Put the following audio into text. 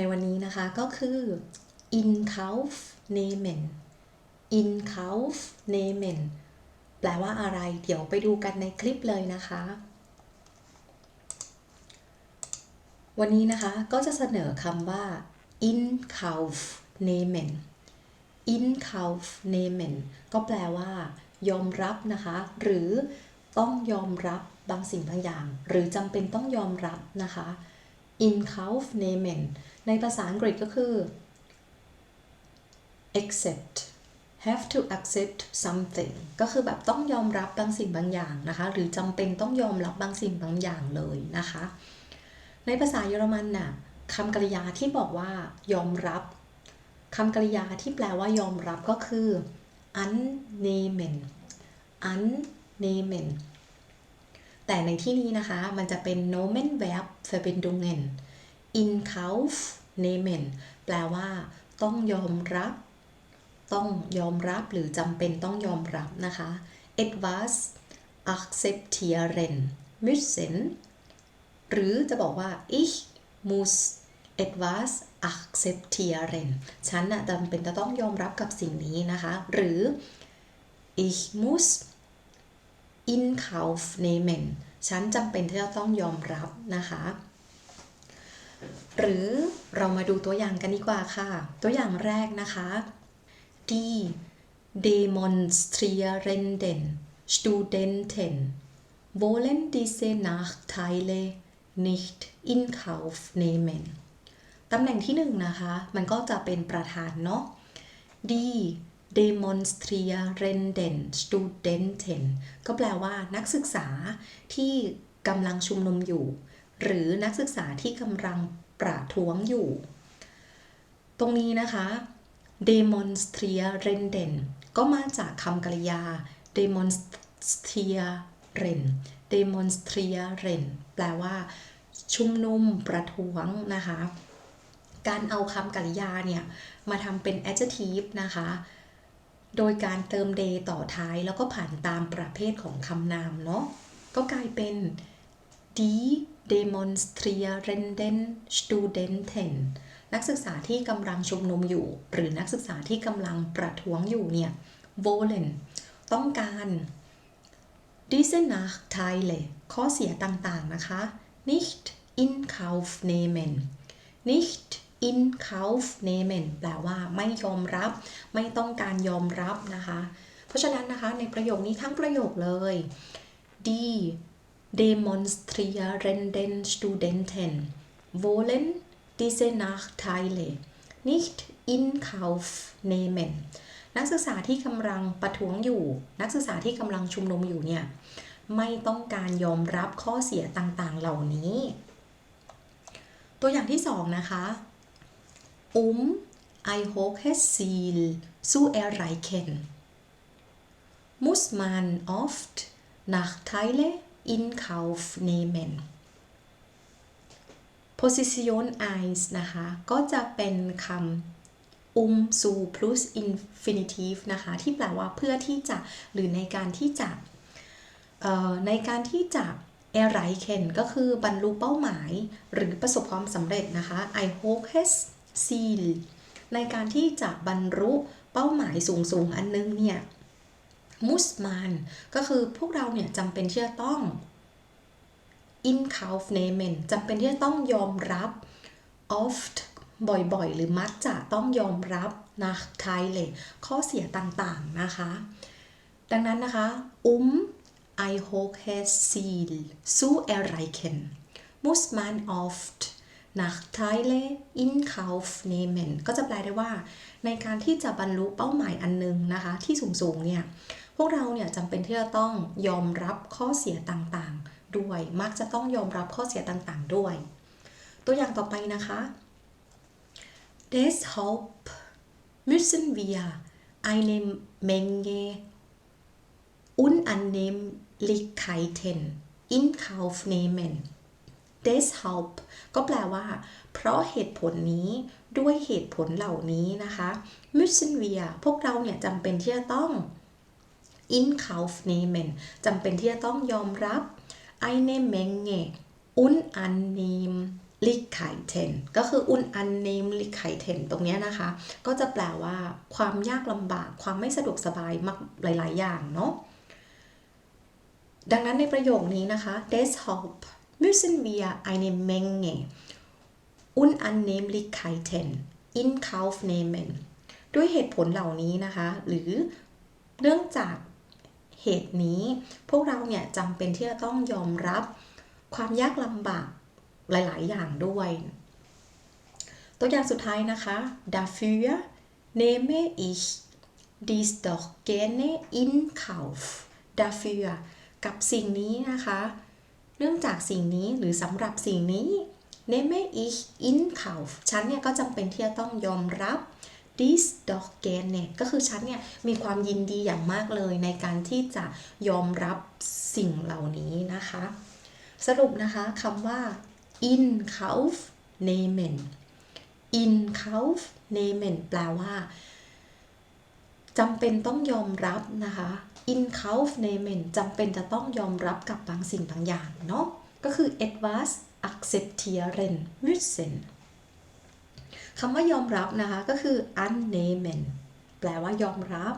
ในวันนี้นะคะก็คือ in Kauf nehmen in Kauf nehmen แปลว่าอะไร เดี๋ยวไปดูกันในคลิปเลยนะคะ วันนี้นะคะก็จะเสนอคำว่า in Kauf nehmen in Kauf nehmen ก็แปลว่า ยอมรับนะคะ หรือต้องยอมรับบางสิ่งบางอย่าง หรือจำเป็นต้องยอมรับนะคะ in Kauf nehmen ในภาษาอังกฤษก็คือ accept have to accept something ก็คือแบบต้องยอมรับบางสิ่งบางอย่างนะคะ หรือจำเป็นต้องยอมรับบางสิ่งบางอย่างเลยนะคะ ในภาษาเยอรมันน่ะคำกริยาที่บอกว่ายอมรับคำกริยาที่แปลว่ายอมรับก็คือ annehmen annehmen แต่ในที่นี้นะคะ มันจะเป็น nomen verb verbindungen in Kauf nehmen แปลว่า ต้องยอมรับ ต้องยอมรับหรือจำเป็นต้องยอมรับนะคะ etwas akzeptieren müssen หรือจะบอกว่า ich muss etwas akzeptieren ฉันน่ะจำเป็นจะต้องยอมรับกับสิ่งนี้นะคะ หรือ ich muss in Kauf nehmen ฉันจำเป็นที่จะต้องยอมรับนะคะ หรือเรามาดูตัวอย่างกันดีกว่าค่ะ ตัวอย่างแรกนะคะ die demonstrierenden Studenten wollen diese Nachteile nicht in Kauf nehmen ตำแหน่งที่หนึ่งนะคะ มันก็จะเป็นประธานเนาะ die demonstrierenden Studenten ก็แปลว่านักศึกษาที่กำลังชุมนุมอยู่ หรือนักศึกษาที่กำลังประท้วงอยู่ ตรงนี้นะคะ demonstrieren ก็มาจากคำกริยา demonstrieren demonstrieren แปลว่า ชุมนุมประท้วงนะคะ การเอาคำกริยาเนี่ย มาทำเป็น adjective นะคะ โดยการเติม de ต่อท้ายแล้วก็ผ่านตามประเภทของคำนามเนาะก็กลายเป็น die demonstrierenden Studenten นักศึกษาที่กำลังชุมนุมอยู่ หรือนักศึกษาที่กำลังประท้วงอยู่เนี่ย wollen ต้องการ diese Nachteile ข้อเสียต่างๆนะคะ nicht in Kauf nehmen nicht in Kauf nehmen แปลว่าไม่ยอมรับ ไม่ต้องการยอมรับนะคะ เพราะฉะนั้นนะคะในประโยคนี้ทั้งประโยคเลย die demonstrierenden Studenten wollen diese Nachteile nicht in Kauf nehmen นักศึกษาที่กำลังประท้วงอยู่ นักศึกษาที่กำลังชุมนุมอยู่เนี่ย ไม่ต้องการยอมรับข้อเสียต่างๆเหล่านี้ ตัวอย่างที่สองนะคะ um ein hohes Ziel zu erreichen muss man oft Nachteile in Kauf nehmen Position 1นะคะ ก็จะเป็นคำ um zu plus infinitive นะคะ ที่แปลว่าเพื่อที่จะ หรือในการที่จะในการที่จะ erreichen ก็คือบรรลุเป้าหมาย หรือประสบความสำเร็จนะคะ I hope has Ziel ในการที่จะบรรลุเป้าหมายสูงๆอันนึงเนี่ย muss man ก็คือพวกเราเนี่ยจำเป็นที่จะต้อง in Kauf nehmen จำเป็นที่จะต้องยอมรับ oft บ่อยๆ หรือมักจะต้องยอมรับ Nachteile ข้อเสียต่างๆนะคะ ดังนั้นนะคะ um ein hohes Ziel zu erreichen muss man oft Nachteile in Kauf nehmen ก็จะแปลได้ว่า ในการที่จะบรรลุเป้าหมายอันนึงนะคะ ที่สูงๆเนี่ย วกเราเนี่ยจำเป็นที่จะต้องยอมรับข้อเสียต่างๆ ด้วย มักจะต้องยอมรับข้อเสียต่างๆ ด้วย ตัวอย่างต่อไปนะคะ Deshalb müssen wir eine Menge Unannehmlichkeiten in Kauf nehmen deshalb ก็แปลว่า เพราะเหตุผลนี้ด้วยเหตุผลเหล่านี้นะคะ müssen wir พวกเราเนี่ยจำเป็นที่จะต้อง in Kauf nehmen จำเป็นที่จะต้องยอมรับ eine Menge unangenehm likheten ก็คือ unannehmlichkeiten ตรงเนี้ยนะคะ ก็จะแปลว่า ความยากลำบาก ความไม่สะดวกสบายมากหลาย ๆ อย่างเนาะดังนั้นในประโยคนี้นะคะ deshalb müssen wir eine Menge Unannehmlichkeiten in Kauf nehmen ด้วยเหตุผลเหล่านี้นะคะ หรือเนื่องจาก เหตุนี้ พวกเราเนี่ยจำเป็นที่จะต้องยอมรับความยากลำบากหลาย ๆ อย่างด้วย ตัวอย่างสุดท้ายนะคะ dafür nehme ich dies doch gerne in Kauf dafür กับสิ่งนี้นะคะ เนื่องจากสิ่งนี้หรือสำหรับสิ่งนี้ nehme ich in Kauf ฉันเนี่ยก็จำเป็นที่จะต้องยอมรับ dies doch gerne ก็คือฉันเนี่ยมีความยินดีอย่างมากเลยในการที่จะยอมรับสิ่งเหล่านี้นะคะ สรุปนะคะคำว่า in Kauf nehmen in Kauf nehmen แปลว่าจำเป็นต้องยอมรับนะคะ in Kauf nehmen จำเป็นจะต้องยอมรับกับบางสิ่งบางอย่างเนาะก็คือ etwas akzeptieren müssen คำว่ายอมรับนะคะก็คือ unnamed แปลว่ายอมรับ